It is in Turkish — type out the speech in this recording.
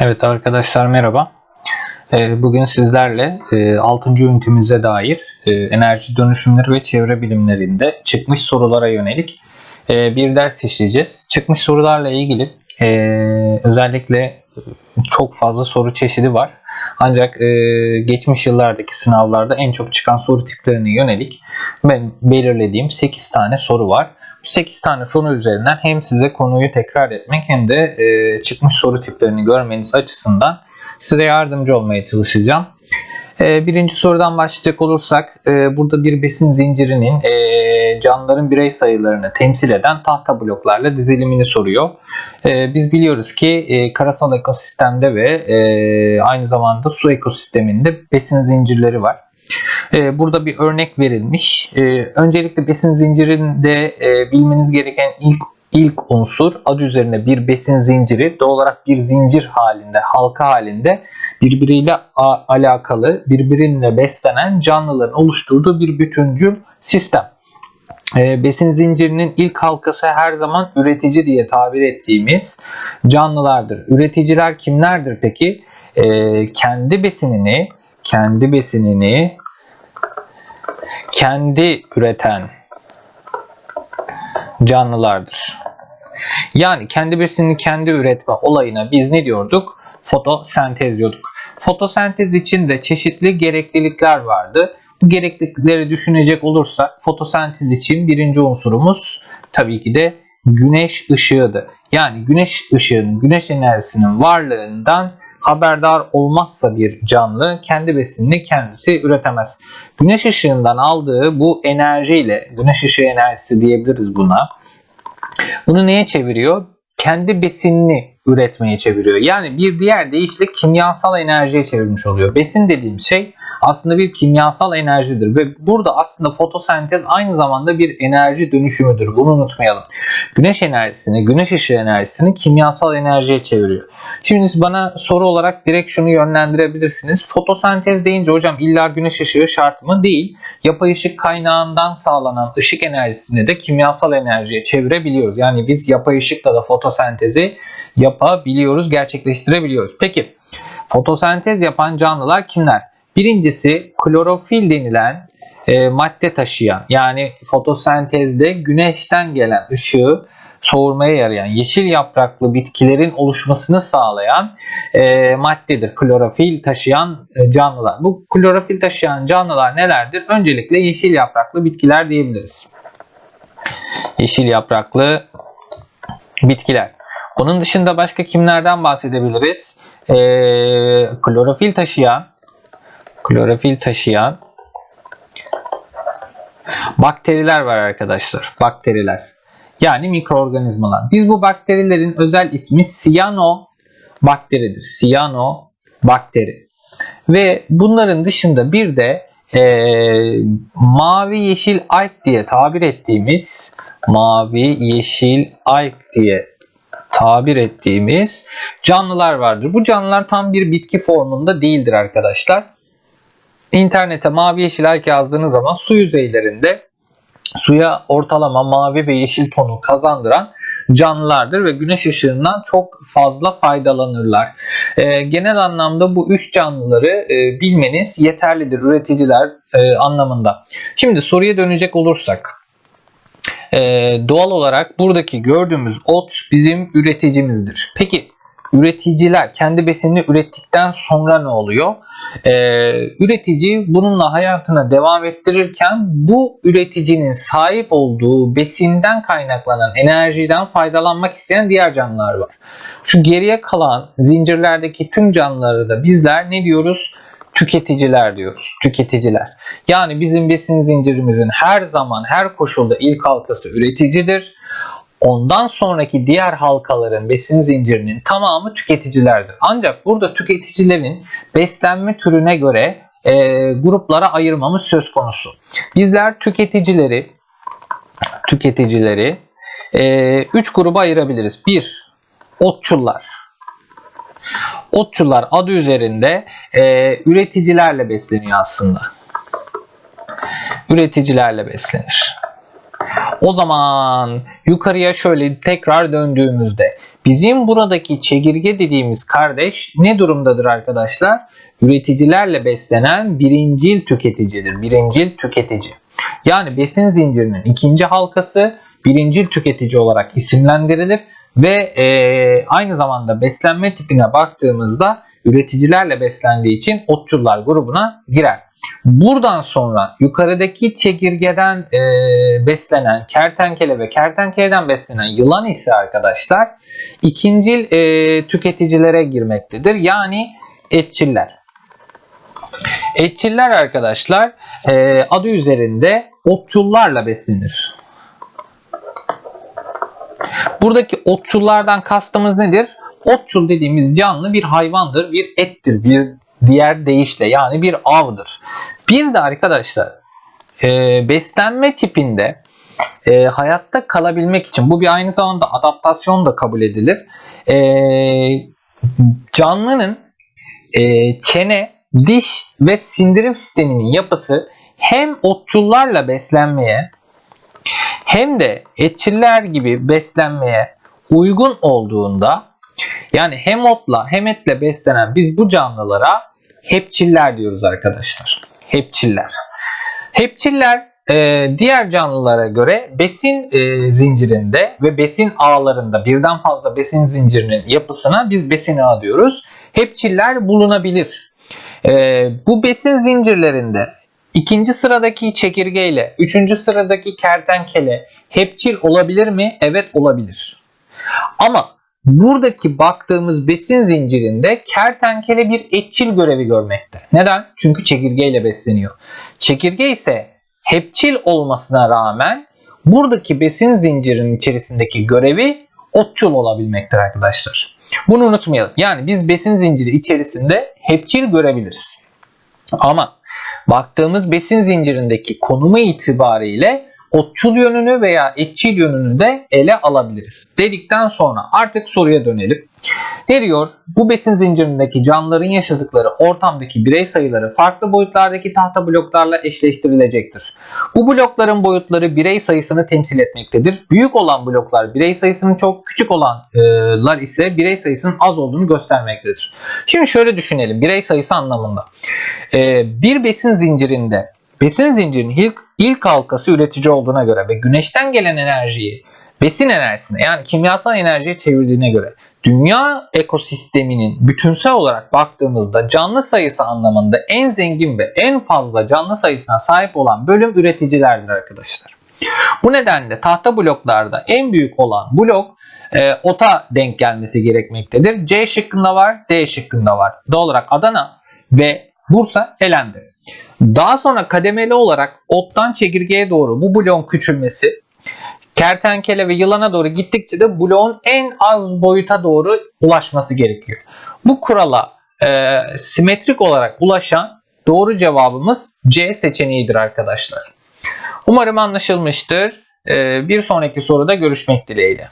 Evet arkadaşlar merhaba. Ee, Bugün sizlerle 6. ünitemize dair e, enerji dönüşümleri ve çevre bilimlerinde çıkmış sorulara yönelik e, bir ders işleyeceğiz. Çıkmış sorularla ilgili e, özellikle çok fazla soru çeşidi var. Ancak geçmiş yıllardaki sınavlarda en çok çıkan soru tiplerine yönelik ben belirlediğim 8 tane soru var. 8 tane soru üzerinden hem size konuyu tekrar etmek hem de e, çıkmış soru tiplerini görmeniz açısından size yardımcı olmaya çalışacağım. E, birinci sorudan başlayacak olursak e, burada bir besin zincirinin e, canlıların birey sayılarını temsil eden tahta bloklarla dizilimini soruyor. E, biz biliyoruz ki e, karasal ekosistemde ve e, aynı zamanda su ekosisteminde besin zincirleri var. Ee, burada bir örnek verilmiş. Ee, öncelikle besin zincirinde e, bilmeniz gereken ilk ilk unsur adı üzerine bir besin zinciri doğal olarak bir zincir halinde, halka halinde birbiriyle alakalı, birbiriyle beslenen canlıların oluşturduğu bir bütüncül sistem. Ee, besin zincirinin ilk halkası her zaman üretici diye tabir ettiğimiz canlılardır. Üreticiler kimlerdir peki? kendi besinini kendi besinini kendi üreten canlılardır. Yani kendi besinini kendi üretme olayına biz ne diyorduk? Fotosentez diyorduk. Fotosentez için de çeşitli gereklilikler vardı. Bu gereklilikleri düşünecek olursak fotosentez için birinci unsurumuz tabii ki de güneş ışığıdır. Yani güneş ışığının, güneş enerjisinin varlığından haberdar olmazsa bir canlı kendi besinini kendisi üretemez. Güneş ışığından aldığı bu enerjiyle, güneş ışığı enerjisi diyebiliriz buna. Bunu neye çeviriyor? Kendi besinini üretmeye çeviriyor. Yani bir diğer deyişle kimyasal enerjiye çevirmiş oluyor. Besin dediğim şey aslında bir kimyasal enerjidir ve burada aslında fotosentez aynı zamanda bir enerji dönüşümüdür. Bunu unutmayalım. Güneş enerjisini, güneş ışığı enerjisini kimyasal enerjiye çeviriyor. Şimdi bana soru olarak direkt şunu yönlendirebilirsiniz. Fotosentez deyince hocam illa güneş ışığı şart mı? Değil. Yapay ışık kaynağından sağlanan ışık enerjisini de kimyasal enerjiye çevirebiliyoruz. Yani biz yapay ışıkla da fotosentezi yapabiliyoruz, gerçekleştirebiliyoruz. Peki fotosentez yapan canlılar kimler? Birincisi klorofil denilen e, madde taşıyan yani fotosentezde güneşten gelen ışığı soğurmaya yarayan yeşil yapraklı bitkilerin oluşmasını sağlayan e, maddedir. Klorofil taşıyan e, canlılar. Bu klorofil taşıyan canlılar nelerdir? Öncelikle yeşil yapraklı bitkiler diyebiliriz. Yeşil yapraklı bitkiler. Onun dışında başka kimlerden bahsedebiliriz? E, klorofil taşıyan klorofil taşıyan bakteriler var arkadaşlar. Bakteriler. Yani mikroorganizmalar. Biz bu bakterilerin özel ismi siyano bakteridir. Siyano bakteri. Ve bunların dışında bir de e, mavi yeşil alg diye tabir ettiğimiz mavi yeşil alg diye tabir ettiğimiz canlılar vardır. Bu canlılar tam bir bitki formunda değildir arkadaşlar. İnternete mavi yeşil alg yazdığınız zaman su yüzeylerinde suya ortalama mavi ve yeşil tonu kazandıran canlılardır ve güneş ışığından çok fazla faydalanırlar. E, genel anlamda bu üç canlıları e, bilmeniz yeterlidir üreticiler e, anlamında. Şimdi soruya dönecek olursak e, doğal olarak buradaki gördüğümüz ot bizim üreticimizdir. Peki üreticiler kendi besinini ürettikten sonra ne oluyor? Ee, üretici bununla hayatına devam ettirirken bu üreticinin sahip olduğu besinden kaynaklanan enerjiden faydalanmak isteyen diğer canlılar var. Şu geriye kalan zincirlerdeki tüm canlıları da bizler ne diyoruz? Tüketiciler diyoruz. Tüketiciler. Yani bizim besin zincirimizin her zaman her koşulda ilk halkası üreticidir Ondan sonraki diğer halkaların besin zincirinin tamamı tüketicilerdir. Ancak burada tüketicilerin beslenme türüne göre e, gruplara ayırmamız söz konusu. Bizler tüketicileri tüketicileri 3 e, üç gruba ayırabiliriz. 1. Otçullar. Otçullar adı üzerinde e, üreticilerle besleniyor aslında. Üreticilerle beslenir. O zaman yukarıya şöyle tekrar döndüğümüzde bizim buradaki çekirge dediğimiz kardeş ne durumdadır arkadaşlar? Üreticilerle beslenen birincil tüketicidir. Birincil tüketici. Yani besin zincirinin ikinci halkası birincil tüketici olarak isimlendirilir ve e, aynı zamanda beslenme tipine baktığımızda üreticilerle beslendiği için otçullar grubuna girer. Buradan sonra yukarıdaki çekirgeden e, beslenen kertenkele ve kertenkeleden beslenen yılan ise arkadaşlar ikincil e, tüketicilere girmektedir. Yani etçiller. Etçiller arkadaşlar e, adı üzerinde otçullarla beslenir. Buradaki otçullardan kastımız nedir? Otçul dediğimiz canlı bir hayvandır, bir ettir, bir diğer deyişle yani bir avdır. Bir de arkadaşlar e, beslenme tipinde e, hayatta kalabilmek için bu bir aynı zamanda adaptasyon da kabul edilir. E, canlının e, çene, diş ve sindirim sisteminin yapısı hem otçullarla beslenmeye hem de etçiller gibi beslenmeye uygun olduğunda yani hem otla hem etle beslenen biz bu canlılara hepçiller diyoruz arkadaşlar. Hepçiller. Hepçiller e, diğer canlılara göre besin e, zincirinde ve besin ağlarında birden fazla besin zincirinin yapısına biz besin ağı diyoruz. Hepçiller bulunabilir. E, bu besin zincirlerinde ikinci sıradaki çekirge ile üçüncü sıradaki kertenkele hepçil olabilir mi? Evet olabilir. Ama buradaki baktığımız besin zincirinde kertenkele bir etçil görevi görmekte. Neden? Çünkü çekirge ile besleniyor. Çekirge ise hepçil olmasına rağmen buradaki besin zincirinin içerisindeki görevi otçul olabilmektir arkadaşlar. Bunu unutmayalım. Yani biz besin zinciri içerisinde hepçil görebiliriz. Ama baktığımız besin zincirindeki konumu itibariyle otçul yönünü veya etçil yönünü de ele alabiliriz. Dedikten sonra artık soruya dönelim. Ne diyor? Bu besin zincirindeki canlıların yaşadıkları ortamdaki birey sayıları farklı boyutlardaki tahta bloklarla eşleştirilecektir. Bu blokların boyutları birey sayısını temsil etmektedir. Büyük olan bloklar birey sayısının çok küçük olanlar ise birey sayısının az olduğunu göstermektedir. Şimdi şöyle düşünelim birey sayısı anlamında. Bir besin zincirinde besin zincirinin ilk, ilk halkası üretici olduğuna göre ve güneşten gelen enerjiyi besin enerjisine yani kimyasal enerjiye çevirdiğine göre dünya ekosisteminin bütünsel olarak baktığımızda canlı sayısı anlamında en zengin ve en fazla canlı sayısına sahip olan bölüm üreticilerdir arkadaşlar. Bu nedenle tahta bloklarda en büyük olan blok e, OTA denk gelmesi gerekmektedir. C şıkkında var, D şıkkında var. Doğal olarak Adana ve Bursa elendi. Daha sonra kademeli olarak ottan çekirgeye doğru bu bloğun küçülmesi kertenkele ve yılana doğru gittikçe de bloğun en az boyuta doğru ulaşması gerekiyor. Bu kurala e, simetrik olarak ulaşan doğru cevabımız C seçeneğidir arkadaşlar. Umarım anlaşılmıştır. E, bir sonraki soruda görüşmek dileğiyle.